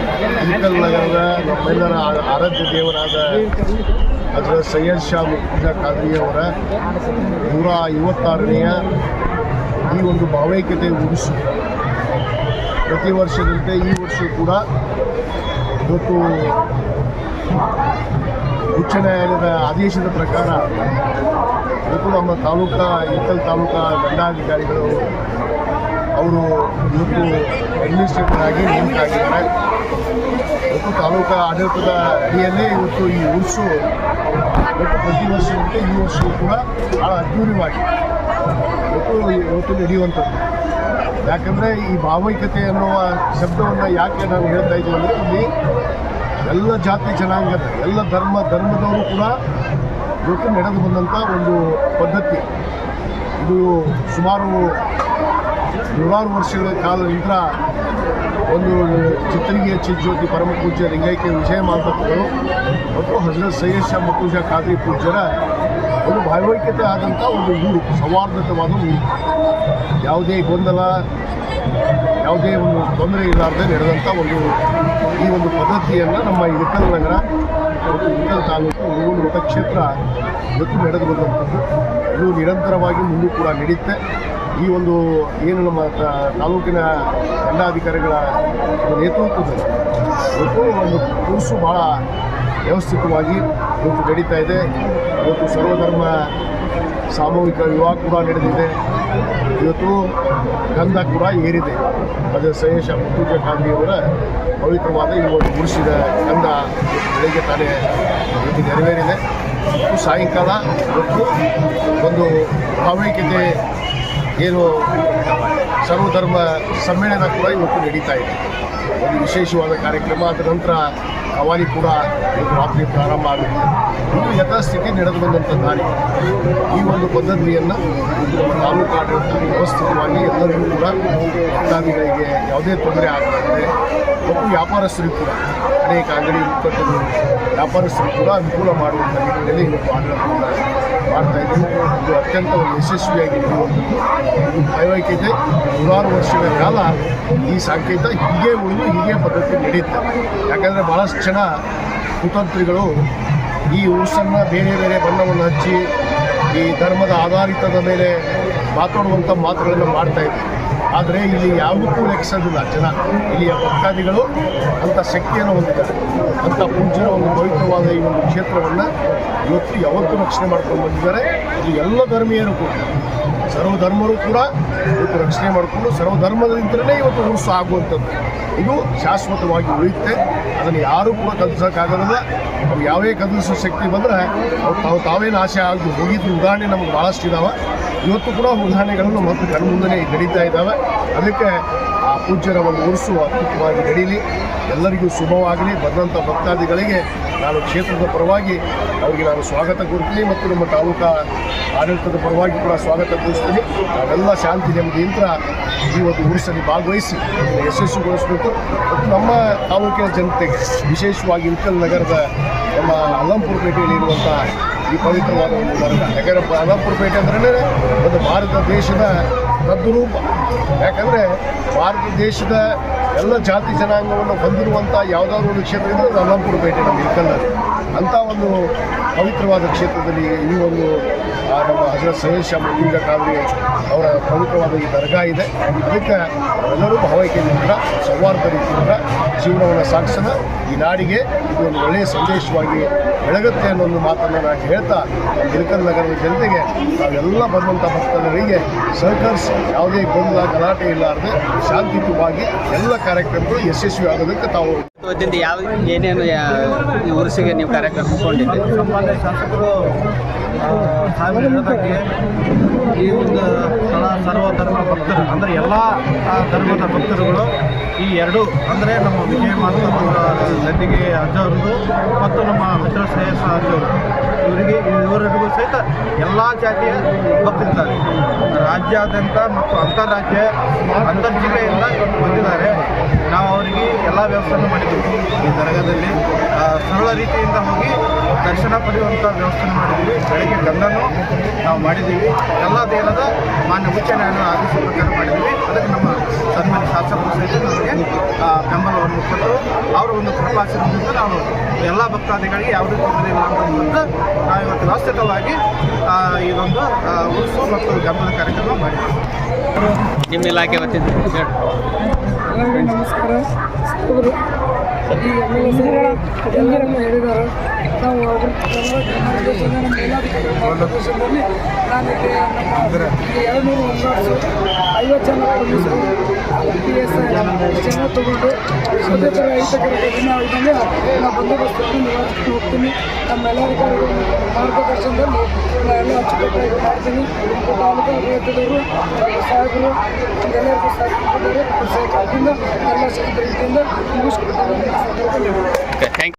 ನಗರದ ನಮ್ಮೆಲ್ಲರ ಆರಾಧ್ಯ ದೇವರಾದ ಅದರ ಸೈಯದ್ ಶಾ ಮುಖ್ಯ ಖಾದ್ರಿಯವರ ನೂರ ಐವತ್ತಾರನೆಯ ಈ ಒಂದು ಭಾವೈಕ್ಯತೆ ಉರುಸು ಪ್ರತಿ ವರ್ಷದಂತೆ ಈ ವರ್ಷ ಕೂಡ ಇವತ್ತು ಉಚ್ಚ ನ್ಯಾಯಾಲಯದ ಆದೇಶದ ಪ್ರಕಾರ, ಇವತ್ತು ನಮ್ಮ ತಾಲೂಕಾ ಇತ್ತಲ್ ತಾಲೂಕಾ ದಂಡಾಧಿಕಾರಿಗಳು ಅವರು ಇವತ್ತು ಅಡ್ಮಿನಿಸ್ಟ್ರೇಟರ್ ಆಗಿ ನೇಮಕ ಆಗಿದ್ದಾರೆ ಇವತ್ತು ತಾಲೂಕ ಆಡಳಿತದ ಅಡಿಯಲ್ಲೇ ಇವತ್ತು ಈ ಉರ್ಸು ಪ್ರತಿ ವರ್ಷದಂತೆ ಈ ವರ್ಷವೂ ಕೂಡ ಭಾಳ ಅದ್ಧೂರಿಯಾಗಿ ಇವತ್ತು ಇವತ್ತು ನಡೆಯುವಂಥದ್ದು. ಯಾಕಂದರೆ ಈ ಭಾವೈಕ್ಯತೆ ಅನ್ನುವ ಶಬ್ದವನ್ನು ಯಾಕೆ ನಾನು ಹೇಳ್ತಾ ಇದ್ದೀನಿ ಅಂದರೆ ಇಲ್ಲಿ ಎಲ್ಲ ಜಾತಿ ಜನಾಂಗದ, ಎಲ್ಲ ಧರ್ಮ, ಧರ್ಮದವರು ಕೂಡ ಇವತ್ತು ನಡೆದು ಬಂದಂಥ ಒಂದು ಪದ್ಧತಿ. ಇದು ಸುಮಾರು ನೂರಾರು ವರ್ಷಗಳ ಕಾಲ ನಂತರ ಒಂದು ಚಿತ್ತರಿಗೆ ಚಿಜ್ಯೋತಿ ಪರಮ ಪೂಜ್ಯ, ಲಿಂಗೈಕ್ಯ ವಿಜಯ ಮಾತೃಗಳು ಮತ್ತು ಹಜರತ್ ಸೈಯದ್ ಶಾ ಮುತ್ತುಜ ಖಾದ್ರಿ ಪೂಜ್ಯರ ಒಂದು ಭಾವೈಕ್ಯತೆ ಆದಂಥ ಒಂದು ಊರು ಸೌಹಾರ್ದತವಾದ ಊರು. ಯಾವುದೇ ಗೊಂದಲ, ಯಾವುದೇ ಒಂದು ತೊಂದರೆ ಇರಲಾರ್ದೆ ನಡೆದಂಥ ಒಂದು ಈ ಒಂದು ಪದ್ಧತಿಯನ್ನು ನಮ್ಮ ಇಳಕಲ್ ನಗರ ಮತ್ತು ಇಳಕಲ್ ತಾಲೂಕು ಒಂದು ಮತಕ್ಷೇತ್ರ ಇವತ್ತು ನಡೆದು ಬಂದಂಥದ್ದು ಇದು ನಿರಂತರವಾಗಿ ಮುಂದೂ ಕೂಡ ನಡೆಯುತ್ತೆ. ಈ ಒಂದು ಏನು ನಮ್ಮ ತಾಲೂಕಿನ ದಂಡಾಧಿಕಾರಿಗಳ ನೇತೃತ್ವದಲ್ಲಿ ಇವತ್ತು ಒಂದು ಕೂಸು ಭಾಳ ವ್ಯವಸ್ಥಿತವಾಗಿ ಇವತ್ತು ನಡೀತಾ ಇದೆ. ಇವತ್ತು ಸರ್ವಧರ್ಮ ಸಾಮೂಹಿಕ ವಿವಾಹ ಕೂಡ ನಡೆದಿದೆ. ಇವತ್ತು ಗಂಧ ಕೂಡ ಏರಿದೆ. ಅದು ಸಯೇಶ ಮುತ್ತುಜ ಗಾಂಧಿಯವರ ಪವಿತ್ರವಾದ ಈ ಒಂದು ಗುಡಿಸಿದ ಗಂಧ ಬೆಳಗ್ಗೆ ತಾನೇ ಇವತ್ತು ನೆರವೇರಿದೆ. ಸಾಯಂಕಾಲ ಇವತ್ತು ಒಂದು ಭಾವೈಕ್ಯತೆ ಏನು ಸರ್ವಧರ್ಮ ಸಮ್ಮೇಳನ ಕೂಡ ಇವತ್ತು ನಡೀತಾ ಇದೆ. ಒಂದು ವಿಶೇಷವಾದ ಕಾರ್ಯಕ್ರಮ. ಅದರ ನಂತರ ಕವಾಲಿ ಕೂಡ ಇವತ್ತು ರಾತ್ರಿ ಪ್ರಾರಂಭ ಆಗುತ್ತೆ. ಇದು ಯಥಾಸ್ಥಿತಿ ನಡೆದು ಬಂದಂಥ ದಾರಿ. ಈ ಒಂದು ಪದ್ಧತಿಯನ್ನು ನಮ್ಮ ತಾಲೂಕು ಆಡಳಿತ ವ್ಯವಸ್ಥಿತವಾಗಿ ಎಲ್ಲರಿಗೂ ಕೂಡ ಭಕ್ತಾದಿಗಳಿಗೆ ಯಾವುದೇ ತೊಂದರೆ ಆಗದಂತೆ ಮತ್ತು ವ್ಯಾಪಾರಸ್ಥರಿಗೂ ಕೂಡ ಅನೇಕ ಅಂಗಡಿ ಮುಕ್ಕಟ್ಟರು ವ್ಯಾಪಾರಸ್ಥರು ಕೂಡ ಅನುಕೂಲ ಮಾಡುವಂಥ ನಿಟ್ಟಿನಲ್ಲಿ ಇವತ್ತು ಆಡಳಿತವನ್ನು ಮಾಡ್ತಾ ಇದ್ದೀವಿ. ಇದು ಅತ್ಯಂತ ಒಂದು ಯಶಸ್ವಿಯಾಗಿದ್ದು ಇದು ನೂರಾರು ವರ್ಷಗಳ ಕಾಲ ಈ ಸಂಕೇತ ಹೀಗೆ ಉಳಿದು ಹೀಗೆ ಪದ್ಧತಿ ನಡೆಯುತ್ತೆ ಯಾಕಂದರೆ ಭಾಳಷ್ಟು ಜನ ಕುತಂತ್ರಿಗಳು ಈ ಉರುಸನ್ನು ಬೇರೆ ಬೇರೆ ಬಣ್ಣವನ್ನು ಹಚ್ಚಿ ಈ ಧರ್ಮದ ಆಧಾರಿತದ ಮೇಲೆ ಮಾತಾಡುವಂಥ ಮಾತುಗಳನ್ನು ಮಾಡ್ತಾ ಇದ್ದಾರೆ. ಆದರೆ ಇಲ್ಲಿ ಯಾವುದಕ್ಕೂ ಲೆಕ್ಕಿಸೋದಿಲ್ಲ ಜನ ಇಲ್ಲಿಯ ಭಕ್ತಾದಿಗಳು ಅಂಥ ಶಕ್ತಿಯನ್ನು ಹೊಂದಿದ್ದಾರೆ. ಅಂಥ ಪೂಜ್ಯರ, ಒಂದು ಪವಿತ್ರವಾದ ಈ ಒಂದು ಕ್ಷೇತ್ರವನ್ನು ಇವತ್ತು ಯಾವತ್ತೂ ರಕ್ಷಣೆ ಮಾಡ್ಕೊಂಡು ಬಂದಿದ್ದಾರೆ. ಇದು ಎಲ್ಲ ಧರ್ಮೀಯರು ಕೂಡ, ಸರ್ವಧರ್ಮರು ಕೂಡ ಇವತ್ತು ರಕ್ಷಣೆ ಮಾಡಿಕೊಂಡು ಸರ್ವಧರ್ಮದಿಂದಲೇ ಇವತ್ತು ಹುರುಸು ಆಗುವಂಥದ್ದು. ಇದು ಶಾಶ್ವತವಾಗಿ ಉಳಿಯುತ್ತೆ. ಅದನ್ನು ಯಾರೂ ಕೂಡ ಕದಲಿಸೋಕ್ಕಾಗೋದಿಲ್ಲ ಅವ್ರು ಯಾವೇ ಕದಲಿಸೋ ಶಕ್ತಿ ಬಂದರೆ ಅವ್ರು ತಾವು ತಾವೇ ನಾಶ ಆಗಿ ಹೋಗಿದ್ದು ಉದಾಹರಣೆ ನಮಗೆ ಭಾಳಷ್ಟು ಇದಾವೆ. ಇವತ್ತು ಕೂಡ ಉದಾಹರಣೆಗಳನ್ನು ಮತ್ತು ಕಣ್ಮುಂದನೇ ನಡೀತಾ ಇದ್ದಾವೆ ಅದಕ್ಕೆ ಆ ಪೂಜ್ಯರವನ್ನು ಒಂದು ಅದ್ಭುತವಾಗಿ ನಡೀಲಿ ಎಲ್ಲರಿಗೂ ಶುಭವಾಗಲಿ. ಬಂದಂಥ ಭಕ್ತಾದಿಗಳಿಗೆ ನಾನು ಕ್ಷೇತ್ರದ ಪರವಾಗಿ ಅವರಿಗೆ ನಾನು ಸ್ವಾಗತ ಕೋರ್ತೀನಿ ಮತ್ತು ನಮ್ಮ ತಾಲೂಕಾ ಆಡಳಿತದ ಪರವಾಗಿ ಕೂಡ ಸ್ವಾಗತ ಕೋರಿಸ್ತೀನಿ ನಾವೆಲ್ಲ ಶಾಂತಿ ನೆಮ್ಮದಿಯಿಂದ ಈ ಒಂದು ಉರುಸಲ್ಲಿ ಭಾಗವಹಿಸಿ ಯಶಸ್ವಿಗೊಳಿಸಬೇಕು. ಮತ್ತು ನಮ್ಮ ತಾಲೂಕಿನ ಜನತೆಗೆ ವಿಶೇಷವಾಗಿ ಇಂಕಲ್ ನಗರದ ನಮ್ಮ ಅಲ್ಲಂಪುರ ಪೇಟೆಯಲ್ಲಿರುವಂಥ ಈ ಪವಿತ್ರವಾದ ಒಂದು ಯಾಕಂದ್ರೆ ಯಾಕಂದರೆ ಅಲ್ಲಂಪುರ ಪೇಟೆ ಅಂದ್ರೆ ಒಂದು ಭಾರತ ದೇಶದ ತದ್ರೂಪ ಯಾಕಂದರೆ ಭಾರತ ದೇಶದ ಎಲ್ಲ ಜಾತಿ ಜನಾಂಗವನ್ನು ಹೊಂದಿರುವಂಥ ಯಾವುದಾದ್ರು ಒಂದು ಕ್ಷೇತ್ರ ಇದ್ದರೆ ಅದು ಅಲ್ಲಂಪುರ ಪೇಟೆ ನಮ್ಮ ಇಳಕಲ್ನಲ್ಲಿ ಅಂಥ ಒಂದು ಪವಿತ್ರವಾದ ಕ್ಷೇತ್ರದಲ್ಲಿ ಈ ಒಂದು ನಮ್ಮ ಹಜರತ್ ಸೈಯದ್ ಶಾ ಖಾದ್ರಿ ಅವರ ಪವಿತ್ರವಾದ ಈ ದರ್ಗಾ ಇದೆ. ಅದಕ್ಕೆ ಎಲ್ಲರೂ ಭಾವೈಕ್ಯದಿಂದ ಸೌಹಾರ್ದ ರೀತಿಯಿಂದ ಜೀವನವನ್ನು ಸಾಗಿಸೋಣ ಈ ನಾಡಿಗೆ ಇದು ಒಂದು ಒಳ್ಳೆಯ ಸಂದೇಶವಾಗಿ ಬೆಳಗುತ್ತೆ ಅನ್ನೋ ಒಂದು ಮಾತನ್ನು ನಾನು ಹೇಳ್ತಾ ಇಳಕಲ್ ನಗರದ ಜನತೆಗೆ ನಾವೆಲ್ಲ ಬಂದಂಥ ಭಕ್ತರಿಗೆ ಸಹಕರಿಸಿ ಯಾವುದೇ ಗೊಂದಲ ಗಲಾಟೆ ಇಲ್ಲಾರದೆ ಶಾಂತಿಯುತವಾಗಿ ಎಲ್ಲ ಕಾರ್ಯಕ್ರಮಗಳು ಯಶಸ್ವಿ ಆಗೋದಕ್ಕೆ ತಾವು ವತಿಯಿಂದ ಯಾವ ಏನೇನು ಉರುಸಿಗೆ ನೀವು ಕಾರ್ಯಕ್ರಮ ಹಮ್ಮಿಕೊಂಡಿದ್ದೆ ಸಂಬಂಧ ಶಾಸಕರು ಹೇಳಿದಂಗೆ ಈ ಒಂದು ಸ್ಥಳ ಸರ್ವಧರ್ಮ ಭಕ್ತರು, ಅಂದರೆ ಎಲ್ಲ ಧರ್ಮದ ಭಕ್ತರುಗಳು ಈ ಎರಡು, ಅಂದರೆ ನಮ್ಮ ವಿಜಯ ಮಾತವರ ಗದ್ದಿಗೆ ಅಜ್ಜವ್ರದ್ದು ಮತ್ತು ನಮ್ಮ ಮಿತ್ರ ಶ್ರೇಯಸ್ ಅಜ್ಜವರು. ಇವರಿಗೆ ಇವರಿಗೂ ಸಹಿತ ಎಲ್ಲ ಜಾತಿಯ ಭಕ್ತರಿದ್ದಾರೆ. ರಾಜ್ಯಾದ್ಯಂತ ಮತ್ತು ಅಂತಾರಾಜ್ಯ ಅಂತರ್ ಜಿಲ್ಲೆಯಿಂದ ಇವತ್ತು ಬಂದಿದ್ದಾರೆ. ನಾವು ಅವರಿಗೆ ಎಲ್ಲ ವ್ಯವಸ್ಥೆಯನ್ನು ಮಾಡಿದ್ದೀವಿ ಈ ದರ್ಗಾದಲ್ಲಿ. ಸರಳ ರೀತಿಯಿಂದ ಹೋಗಿ ದರ್ಶನ ಪಡೆಯುವಂಥ ವ್ಯವಸ್ಥೆ ಮಾಡಿದ್ದೀವಿ ಬೆಳಗ್ಗೆ ಗಂಗನ್ನು ನಾವು ಮಾಡಿದ್ದೀವಿ. ಎಲ್ಲ ದೇವರದ ಮಾನ್ಯ ಉಚ್ಚ ನ್ಯಾಯಾಲಯ ಆದೇಶ ಪ್ರಕಾರ ಮಾಡಿದ್ದೀವಿ. ಅದಕ್ಕೆ ನಮ್ಮ ಸನ್ಮಾನ್ಯ ಶಾಸಕರು ಸಹಿತ ನಮಗೆ ಬೆಂಬಲವನ್ನು ಕೊಟ್ಟು ಅವರ ಒಂದು ಕೃಪಾಶೀರ್ವಾದದಿಂದ ನಾವು ಎಲ್ಲ ಭಕ್ತಾದಿಗಳಿಗೆ ಯಾವುದೇ ತೊಂದರೆ ಇಲ್ಲ ಅಂತ ನಾವು ಇವತ್ತು ವ್ಯವಸ್ಥಿತವಾಗಿ ಇದೊಂದು ಉತ್ಸವ ಮತ್ತು ಗಮನದ ಕಾರ್ಯಕ್ರಮ ಮಾಡಿದ್ದೀವಿ. ನಿಮ್ಮ ಇಲಾಖೆ. ಎಲ್ಲರಿಗೂ ನಮಸ್ಕಾರ. ಹೇಳಿದ್ದಾರೆ ನಾವು ಅವರು ಕನ್ನಡ ಕರ್ನಾಟಕದಿಂದ ನಮ್ಮ ಮೇಲಾಧಿಕಾರಿ ಒಂದು ಐವತ್ತು ಜನ ಪೊಲೀಸರು ಪಿ ಎಸ್ ಜನ ತಗೊಂಡು ಘಟನೆ ಆಗಿದ್ದಂಗೆ ನಾವು ಬಂದೋಬಸ್ತನ್ನು ನಮ್ಮ ಮೇಲಾಧಿಕಾರಿಗಳ ಮಾರ್ಗದರ್ಶನದಲ್ಲಿ ಎಲ್ಲ ಅಚ್ಚುಕಟ್ಟಾಗಿ ಸಾಹೇಬರು ಎಲ್ಲರಿಗೂ ಸಹಕಾರದಿಂದ ಎಲ್ಲ ಸಹಕಾರದಿಂದ ಮುಗಿಸ್ಕೊಡ್ತಾರೆ থ্যাংক